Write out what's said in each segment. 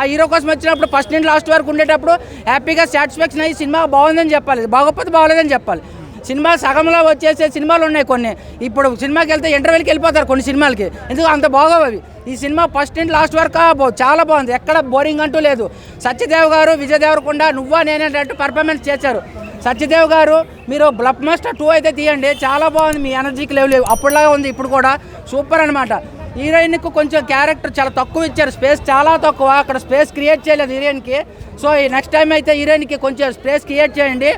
ఆ హీరో కోసం వచ్చినప్పుడు ఫస్ట్ నుండి లాస్ట్ వరకు ఉండేటప్పుడు హ్యాపీగా సాటిస్ఫాక్షన్ అయ్యి సినిమా బాగుందని చెప్పాలి. బాగోకపోతే బాగోలేదని చెప్పాలి. సినిమా సగంలో వచ్చేసే సినిమాలు ఉన్నాయి కొన్ని. ఇప్పుడు సినిమాకి వెళ్తే ఇంటర్వెల్కి వెళ్ళిపోతారు కొన్ని సినిమాలకి. ఎందుకు అంత బాగోవు అవి? ఈ సినిమా ఫస్ట్ నుండి లాస్ట్ వరకు చాలా బాగుంది. ఎక్కడ బోరింగ్ అంటూ లేదు. సత్యదేవ్ గారు విజయ్ దేవరకొండ నువ్వా నేనేటట్టు పర్ఫార్మెన్స్ చేశారు. సత్యదేవ్ గారు మీరు బ్లబ్ మాస్టర్ టూ అయితే తీయండి. చాలా బాగుంది. మీ ఎనర్జీకి లెవెల్ అప్పుడులాగా ఉంది. ఇప్పుడు కూడా సూపర్ అనమాట హీరోయిన్కి కొంచెం క్యారెక్టర్ చాలా తక్కువ ఇచ్చారు. స్పేస్ చాలా తక్కువ. అక్కడ స్పేస్ క్రియేట్ చేయలేదు హీరోయిన్కి. సో ఈ నెక్స్ట్ టైం అయితే హీరోయిన్కి కొంచెం స్పేస్ క్రియేట్ చేయండి.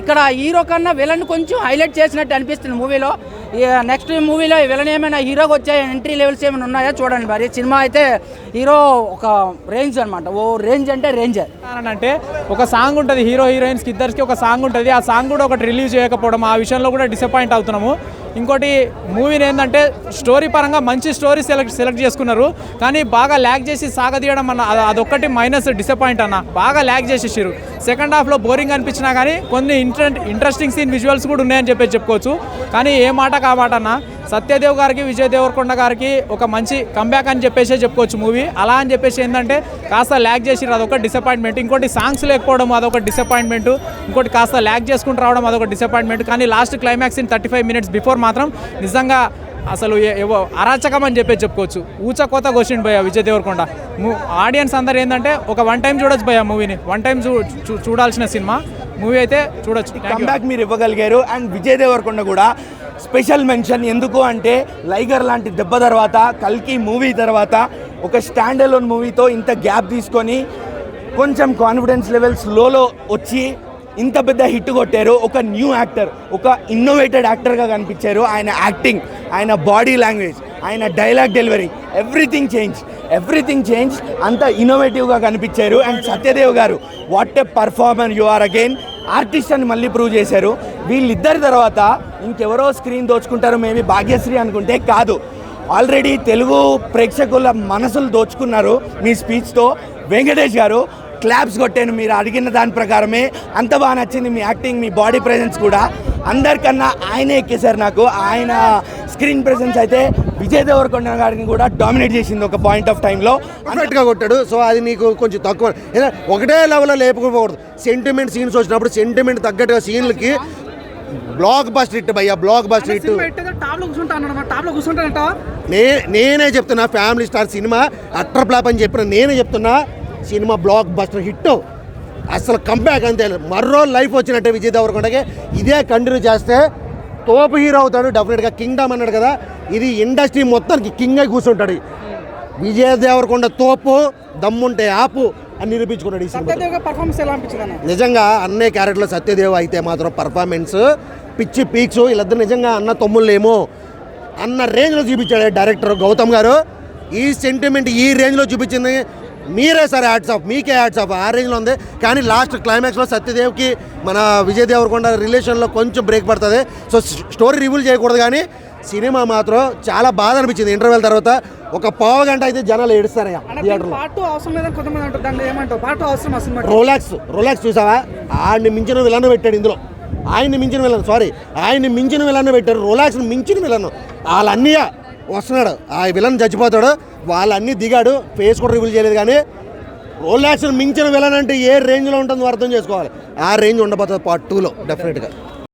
ఇక్కడ హీరో కన్నా విలన్ కొంచెం హైలైట్ చేసినట్టు అనిపిస్తుంది మూవీలో. నెక్స్ట్ మూవీలో విలన్ ఏమైనా హీరోకి వచ్చే ఎంట్రీ లెవెల్స్ ఏమైనా ఉన్నాయా చూడండి మరి. సినిమా అయితే హీరో ఒక రేంజ్ అనమాట ఓ రేంజ్ అంటే రేంజ్ అని అంటే ఒక సాంగ్ ఉంటుంది హీరో హీరోయిన్స్కి ఇద్దరికి ఒక సాంగ్ ఉంటుంది. ఆ సాంగ్ కూడా ఒకటి రిలీజ్ చేయకపోవడం ఆ విషయంలో కూడా డిసప్పాయింట్ అవుతున్నాము. ఇంకోటి మూవీని ఏంటంటే స్టోరీ పరంగా మంచి స్టోరీ సెలెక్ట్ సెలెక్ట్ చేసుకున్నారు. కానీ బాగా ల్యాగ్ చేసి సాగదీయడం అన్న అది- అదొక్కటి మైనస్ డిసప్పాయింట్ అన్న. బాగా ల్యాగ్ చేసేసారు సెకండ్ హాఫ్లో బోరింగ్ అనిపించినా కానీ కొన్ని ఇంట్రె ఇంట్రెస్టింగ్ సీన్ విజువల్స్ కూడా ఉన్నాయని చెప్పేసి చెప్పుకోవచ్చు. కానీ ఏ మాట కా మాట అన్న సత్యదేవ్ గారికి విజయ్ దేవరకొండ గారికి ఒక మంచి కంబ్యాక్ అని చెప్పేసి చెప్పుకోవచ్చు మూవీ అలా అని చెప్పేసి ఏంటంటే కాస్త ల్యాగ్ చేసి అదొక డిసప్పాయింట్మెంట్ ఇంకోటి సాంగ్స్ లేకపోవడం అదొక డిసప్పాయింట్మెంట్ ఇంకోటి కాస్త ల్యాగ్ చేసుకుంటూ రావడం అదొక డిసప్పాయింట్మెంట్ కానీ last climax in thirty five minutes before మాత్రం నిజంగా అసలు ఏవో అరాచకం అని చెప్పేసి చెప్పుకోవచ్చు. ఊచ కోత కోసిండు భయ విజయ్ దేవరకొండ. ఆడియన్స్ అందరు ఏంటంటే ఒక వన్ టైం చూడొచ్చు భయ మూవీని వన్ టైం చూ చూ- చూడాల్సిన సినిమా మూవీ అయితే చూడొచ్చు. కంబ్యాక్ మీరు ఇవ్వగలిగారు. అండ్ విజయ్ దేవరకొండ కూడా స్పెషల్ మెన్షన్ ఎందుకు అంటే లైగర్ లాంటి దెబ్బ తర్వాత కల్కి మూవీ తర్వాత ఒక స్టాండ్ అలోన్ మూవీతో ఇంత గ్యాప్ తీసుకొని కొంచెం కాన్ఫిడెన్స్ లెవెల్స్ లోలో వచ్చి ఇంత పెద్ద హిట్ కొట్టారు. ఒక న్యూ యాక్టర్ ఒక ఇన్నోవేటెడ్ యాక్టర్గా కనిపించారు. ఆయన యాక్టింగ్ ఆయన బాడీ లాంగ్వేజ్ ఆయన dialogue delivery everything change everything change అంత ఇన్నోవేటివ్గా కనిపించారు. And Satyadev garu what a performer you are again artist అని మళ్ళీ ప్రూవ్ చేశారు. వీళ్ళిద్దరి తర్వాత ఇంకెవరో స్క్రీన్ దోచుకుంటారు మేబీ భాగ్యశ్రీ అనుకుంటే కాదు. ఆల్రెడీ తెలుగు ప్రేక్షకుల మనసులు దోచుకున్నారు మీ స్పీచ్తో వెంకటేష్ గారు క్లాప్స్ కొట్టాను మీరు అడిగిన దాని ప్రకారమే. అంత బాగా నచ్చింది మీ యాక్టింగ్ మీ బాడీ ప్రజెన్స్ కూడా. అందరికన్నా ఆయనే ఎక్కేశారు నాకు. ఆయన స్క్రీన్ ప్రెజెన్స్ అయితే విజయ్ దేవరకొండ గారిని కూడా డామినేట్ చేసింది ఒక పాయింట్ ఆఫ్ టైంలో. పర్ఫెక్ట్గా కొట్టాడు. సో అది నీకు కొంచెం తక్కువ. ఒకటే లెవెల్లో లేపుకోకూడదు సెంటిమెంట్ సీన్స్ వచ్చినప్పుడు సెంటిమెంట్ తగ్గట్టుగా సీన్లకి బ్లాక్ బస్టర్ హిట్ భయ్యా బ్లాక్ బస్టర్ హిట్. టాప్లో కూర్చుంటా అన్నమాట టాప్లో కూర్చుంటానంట నే నేనే చెప్తున్నా family star cinema utter flop అని చెప్పిన నేనే చెప్తున్నా సినిమా బ్లాక్ బస్టర్ హిట్. అసలు కంబ్యాక్ అంతే. మరో లైఫ్ వచ్చినట్టే విజయ్ దేవరకొండకి. ఇదే కంటిన్యూ చేస్తే తోపు హీరో అవుతాడు డెఫినెట్గా కింగ్డమ్ అన్నాడు కదా. ఇది ఇండస్ట్రీ మొత్తానికి కింగ్ అయి కూర్చుంటాడు. విజయ్ దేవరకొండ తోపు దమ్ముంటే ఆపు అని నిరూపించుకున్నాడు ఈ సినిమా నిజంగా అన్నే క్యారెక్టర్లో సత్యదేవ్ అయితే మాత్రం పర్ఫార్మెన్స్ పిచ్చి పీక్స్ వీళ్ళిద్దరు నిజంగా అన్న తమ్ముళ్ళేమో అన్న రేంజ్లో చూపించాడు డైరెక్టర్ గౌతమ్ గారు. ఈ సెంటిమెంట్ ఈ రేంజ్లో చూపించింది మీరే సార్ యాడ్స్ ఆఫ్ మీకే యాడ్స్ ఆఫ్ ఆ రేంజ్లో ఉంది. కానీ లాస్ట్ క్లైమాక్స్లో సత్యదేవ్కి మన విజయ్ దేవరకొండ రిలేషన్లో కొంచెం బ్రేక్ పడుతుంది. సో స్టోరీ రివీల్ చేయకూడదు కానీ సినిమా మాత్రం చాలా బాధ అనిపించింది ఇంటర్వెల్ తర్వాత. ఒక పావు గంట అయితే జనాలు ఏడుస్తారయ్యా థియేటర్లో రోలాక్స్ రోలాక్స్ చూసావా? ఆయన్ని మించిన విలన్ పెట్టాడు ఇందులో. ఆయన్ని మించిన విలన్ సారీ ఆయన్ని మించిన విలన్ పెట్టారు రోలాక్స్ని మించిన విలన్ వాళ్ళన్నీ వస్తున్నాడు. ఆ విలన్ చచ్చిపోతాడు. వాళ్ళన్నీ దిగాడు. ఫేస్ కూడా రివీల్ చేయలేదు కానీ రోలాక్స్ని మించిన విలన్ అంటే ఏ రేంజ్లో ఉంటుందో అర్థం చేసుకోవాలి. ఆ రేంజ్ ఉండబోతుంది పార్ట్ టూలో డెఫినెట్గా